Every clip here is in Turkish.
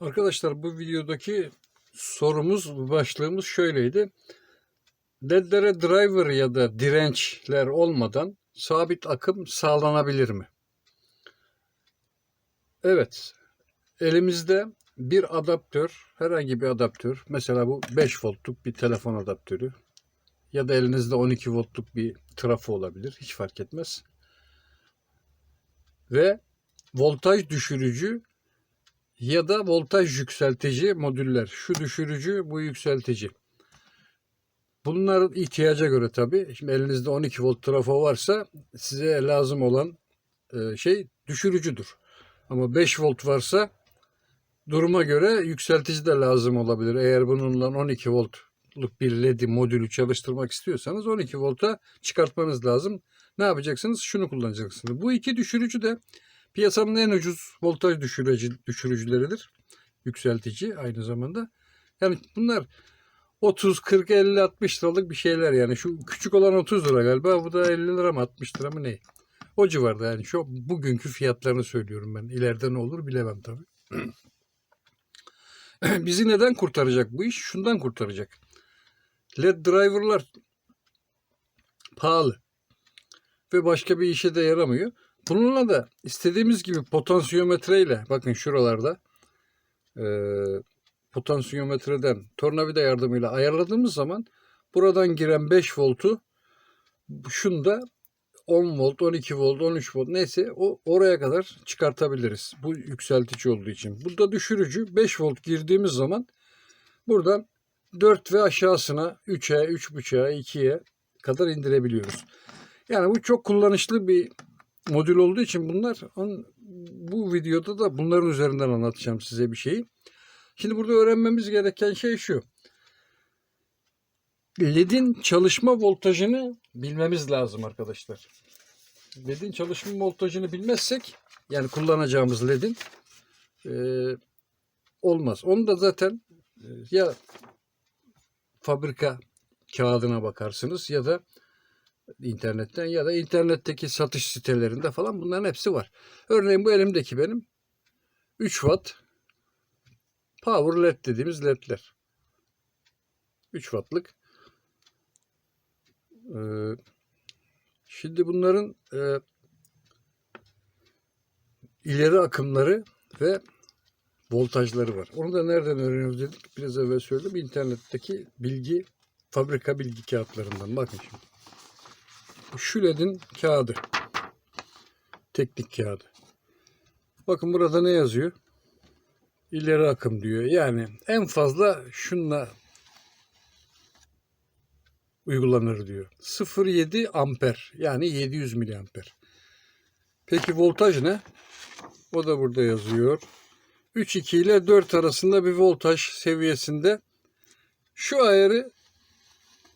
Arkadaşlar bu videodaki sorumuz, başlığımız şöyleydi. LED'lere driver ya da dirençler olmadan sabit akım sağlanabilir mi? Evet. Elimizde bir adaptör, herhangi bir adaptör, mesela bu 5 voltluk bir telefon adaptörü ya da elinizde 12 voltluk bir trafo olabilir, hiç fark etmez. Ve voltaj düşürücü ya da voltaj yükseltici modüller. Şu düşürücü, bu yükseltici. Bunların ihtiyaca göre tabii. Şimdi elinizde 12 volt trafo varsa size lazım olan e, şey düşürücüdür. Ama 5 volt varsa duruma göre yükseltici de lazım olabilir. Eğer bununla 12 voltluk bir led modülü çalıştırmak istiyorsanız 12 volta çıkartmanız lazım. Ne yapacaksınız? Şunu kullanacaksınız. Bu iki düşürücü de piyasanın en ucuz voltaj düşürücü, düşürücüleridir. Yükseltici aynı zamanda. Yani bunlar 30, 40, 50, 60 liralık bir şeyler yani. Şu küçük olan 30 lira galiba. Bu da 50 lira mı 60 lira mı ne? O civarda yani. Şu bugünkü fiyatlarını söylüyorum ben. İleride ne olur bilemem tabii. Bizi neden kurtaracak bu iş? Şundan kurtaracak. LED driver'lar pahalı ve başka bir işe de yaramıyor. Bununla da istediğimiz gibi potansiyometreyle bakın şuralarda e, potansiyometreden tornavida yardımıyla ayarladığımız zaman buradan giren 5 voltu şunda 10 volt, 12 volt, 13 volt neyse o oraya kadar çıkartabiliriz. Bu yükseltici olduğu için. Burada düşürücü 5 volt girdiğimiz zaman buradan 4 ve aşağısına 3'e, 3.5'a, 2'ye kadar indirebiliyoruz. Yani bu çok kullanışlı bir modül olduğu için bunlar bu videoda da bunların üzerinden anlatacağım size bir şeyi. Şimdi burada öğrenmemiz gereken şey şu. LED'in çalışma voltajını bilmemiz lazım arkadaşlar. LED'in çalışma voltajını bilmezsek yani kullanacağımız LED'in e, olmaz. Onu da zaten e, ya fabrika kağıdına bakarsınız ya da internetten ya da internetteki satış sitelerinde falan bunların hepsi var. Örneğin bu elimdeki benim 3 watt power led dediğimiz ledler. 3 wattlık. Ee, şimdi bunların e, ileri akımları ve voltajları var. Onu da nereden öğreniyoruz dedik. Biraz evvel söyledim. İnternetteki bilgi, fabrika bilgi kağıtlarından. Bakın şimdi. Şu ledin kağıdı. Teknik kağıdı. Bakın burada ne yazıyor? İleri akım diyor. Yani en fazla şunla uygulanır diyor. 0.7 amper yani 700 miliamper. Peki voltaj ne? O da burada yazıyor. 3.2 ile 4 arasında bir voltaj seviyesinde şu ayarı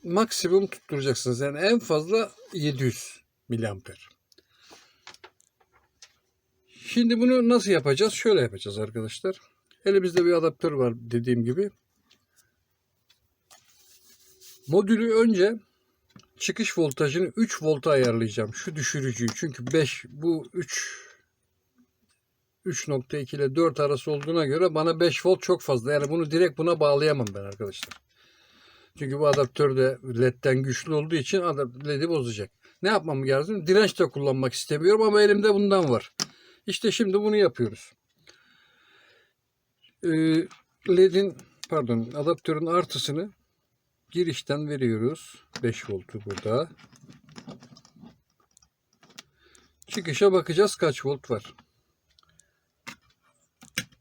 maksimum tutturacaksınız. Yani en fazla 700 miliamper. Şimdi bunu nasıl yapacağız? Şöyle yapacağız arkadaşlar. Elimizde bir adaptör var dediğim gibi. Modülü önce çıkış voltajını 3 volta ayarlayacağım. Şu düşürücüyü. Çünkü 5 bu 3 3.2 ile 4 arası olduğuna göre bana 5 volt çok fazla. Yani bunu direkt buna bağlayamam ben arkadaşlar. Çünkü bu adaptör de ledden güçlü olduğu için ledi bozacak. Ne yapmam lazım? Direnç de kullanmak istemiyorum ama elimde bundan var. İşte şimdi bunu yapıyoruz. Ee, ledin pardon adaptörün artısını girişten veriyoruz. 5 voltu burada. Çıkışa bakacağız kaç volt var.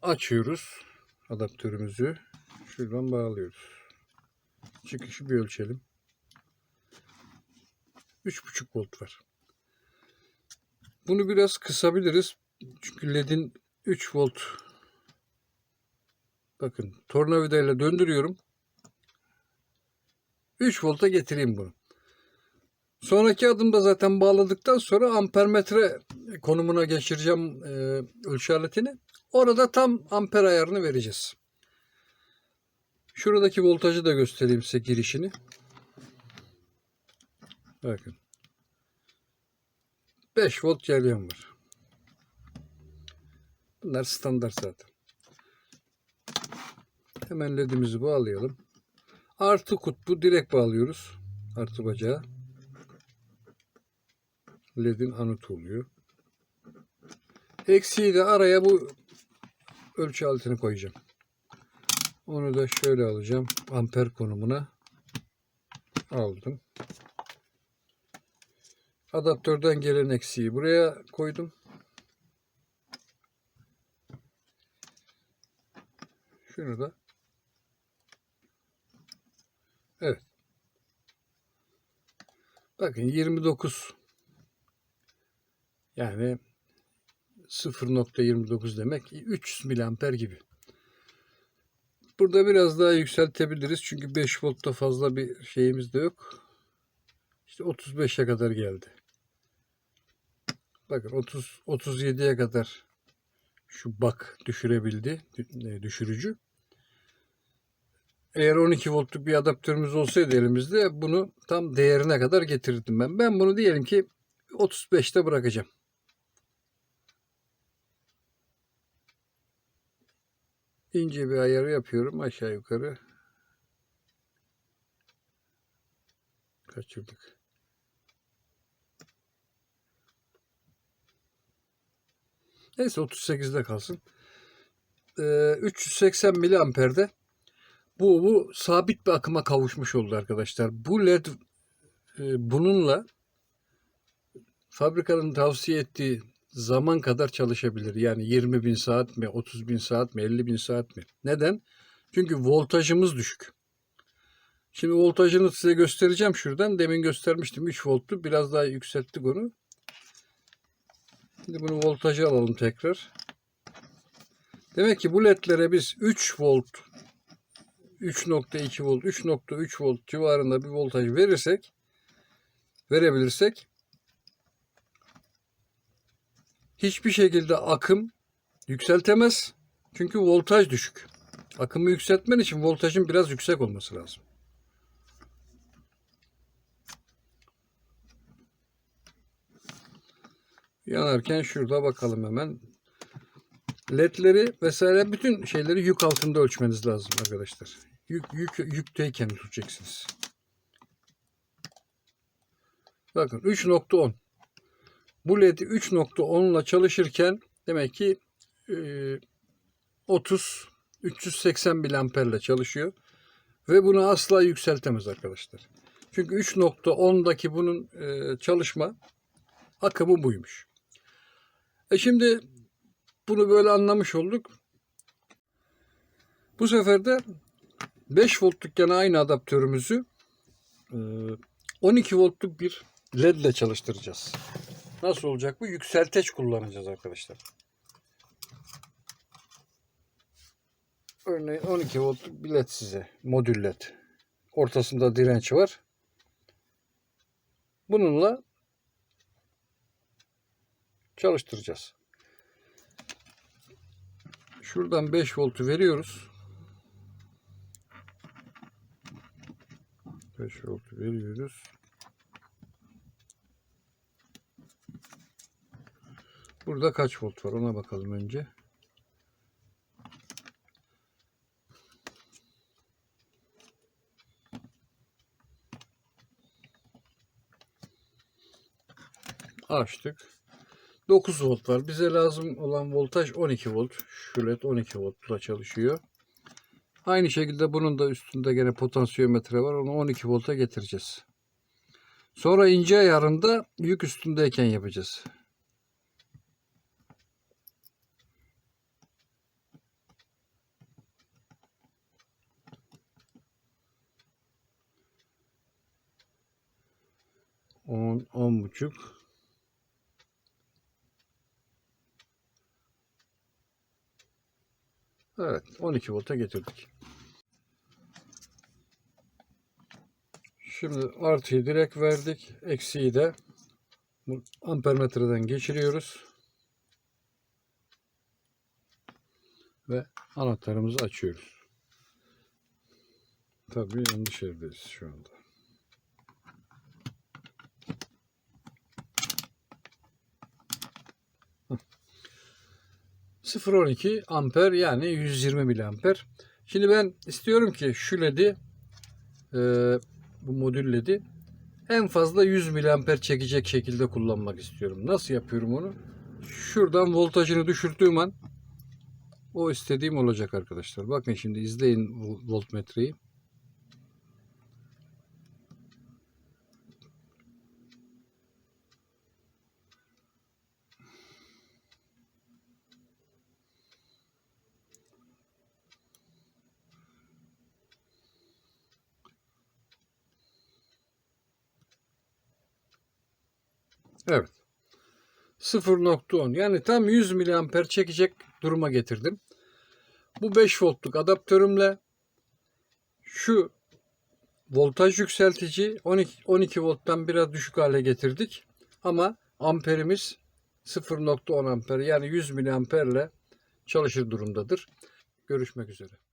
Açıyoruz adaptörümüzü. Şuradan bağlıyoruz. Çıkışı bir ölçelim. 3.5 volt var. Bunu biraz kısabiliriz. Çünkü ledin 3 volt bakın tornavidayla döndürüyorum. 3 volta getireyim bunu. Sonraki adımda zaten bağladıktan sonra ampermetre konumuna geçireceğim e, ölçü aletini. Orada tam amper ayarını vereceğiz. Şuradaki voltajı da göstereyim size girişini. Bakın. 5 volt cereyan var. Bunlar standart zaten. Hemen ledimizi bağlayalım. Artı kutbu direkt bağlıyoruz. Artı bacağı. Ledin anıtı oluyor. Eksiği de araya bu ölçü altını koyacağım. Onu da şöyle alacağım. Amper konumuna aldım. Adaptörden gelen eksiği buraya koydum. Şunu da Evet. Bakın 29 yani 0.29 demek 300 miliamper gibi. Burada biraz daha yükseltebiliriz. Çünkü 5 voltta fazla bir şeyimiz de yok. İşte 35'e kadar geldi. Bakın 30 37'ye kadar şu bak düşürebildi dü- düşürücü. Eğer 12 voltluk bir adaptörümüz olsaydı elimizde bunu tam değerine kadar getirirdim ben. Ben bunu diyelim ki 35'te bırakacağım. İnce bir ayarı yapıyorum aşağı yukarı. Kaçırdık. Neyse 38'de kalsın. Ee, 380 miliamperde bu, bu sabit bir akıma kavuşmuş oldu arkadaşlar. Bu led e, bununla fabrikanın tavsiye ettiği zaman kadar çalışabilir. Yani 20 bin saat mi, 30 bin saat mi, 50 bin saat mi? Neden? Çünkü voltajımız düşük. Şimdi voltajını size göstereceğim şuradan. Demin göstermiştim 3 volttu. Biraz daha yükselttik onu. Şimdi bunu voltajı alalım tekrar. Demek ki bu ledlere biz 3 volt 3.2 volt, 3.3 volt civarında bir voltaj verirsek, verebilirsek hiçbir şekilde akım yükseltemez. Çünkü voltaj düşük. Akımı yükseltmen için voltajın biraz yüksek olması lazım. Yanarken şurada bakalım hemen. ledleri vesaire bütün şeyleri yük altında ölçmeniz lazım arkadaşlar. Yük, yük, yükteyken tutacaksınız. Bakın 3.10 bu led 3.10 ile çalışırken demek ki e, 30 380 miliamper ile çalışıyor ve bunu asla yükseltemez arkadaşlar. Çünkü 3.10'daki bunun e, çalışma akımı buymuş. E şimdi bunu böyle anlamış olduk. Bu sefer de 5 voltluk gene aynı adaptörümüzü e, 12 voltluk bir led ile çalıştıracağız. Nasıl olacak bu? Yükselteç kullanacağız arkadaşlar. Örneğin 12 voltluk bir led size. Modül led. Ortasında direnç var. Bununla çalıştıracağız. Şuradan 5 voltu veriyoruz. 5 voltu veriyoruz. Burada kaç volt var ona bakalım önce. Açtık. 9 volt var. Bize lazım olan voltaj 12 volt. Şu led 12 voltla çalışıyor. Aynı şekilde bunun da üstünde gene potansiyometre var. Onu 12 volta getireceğiz. Sonra ince ayarında yük üstündeyken yapacağız. On, on buçuk. Evet, 12 volta getirdik. Şimdi artıyı direkt verdik. Eksiği de ampermetreden geçiriyoruz. Ve anahtarımızı açıyoruz. Tabii yanlış yerdeyiz şu anda. 0.12 amper yani 120 miliamper. Şimdi ben istiyorum ki şu LED'i e, bu modül LED'i en fazla 100 miliamper çekecek şekilde kullanmak istiyorum. Nasıl yapıyorum onu? Şuradan voltajını düşürttüğüm an o istediğim olacak arkadaşlar. Bakın şimdi izleyin vo- voltmetreyi. Evet. 0.10 yani tam 100 miliamper çekecek duruma getirdim. Bu 5 voltluk adaptörümle şu voltaj yükseltici 12, 12 volttan biraz düşük hale getirdik. Ama amperimiz 0.10 amper yani 100 miliamperle çalışır durumdadır. Görüşmek üzere.